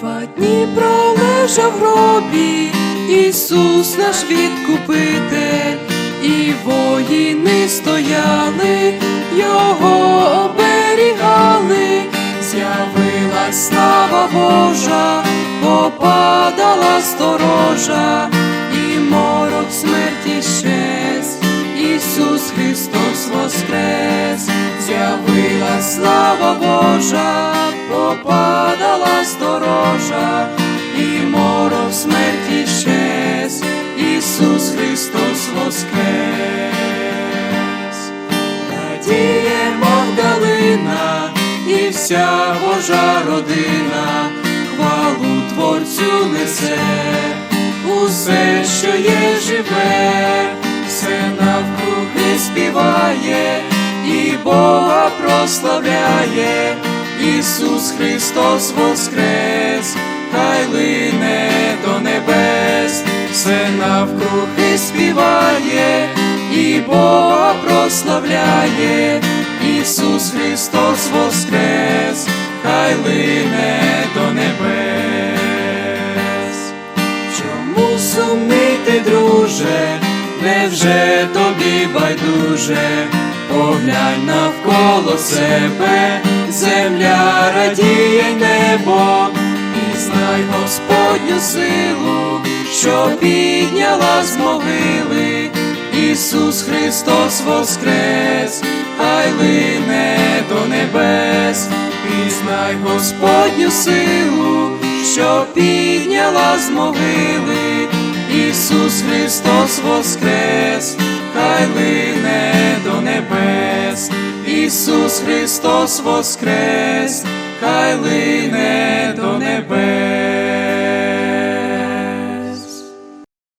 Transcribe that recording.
Два дні пролежав в гробі, Ісус наш відкупитель, і воїни стояли, Його оберігали, з'явилась слава Божа, попадала сторожа, і морок смерті щез, сторожа, і морок смерті щез, Ісус Христос воскрес, Надіє Магдалина і вся Божа родина, хвалу Творцю несе, усе, що є живе, все навкруги співає, і Бога прославляє, Ісус Христос воскрес, хай лине до небес, все навкруги співає, і Бога прославляє, Ісус Христос воскрес, хай лине до небес. Чому сумний ти, друже, невже тобі байдуже? Поглянь навколо себе, земля радіє небо, і знай Господню силу, що підняла з могили, Ісус Христос воскрес, хай лине до небес, пізнай Господню силу, що підняла з могили, Ісус Христос воскрес, хай лине Христос Воскрес, хай лине до небес.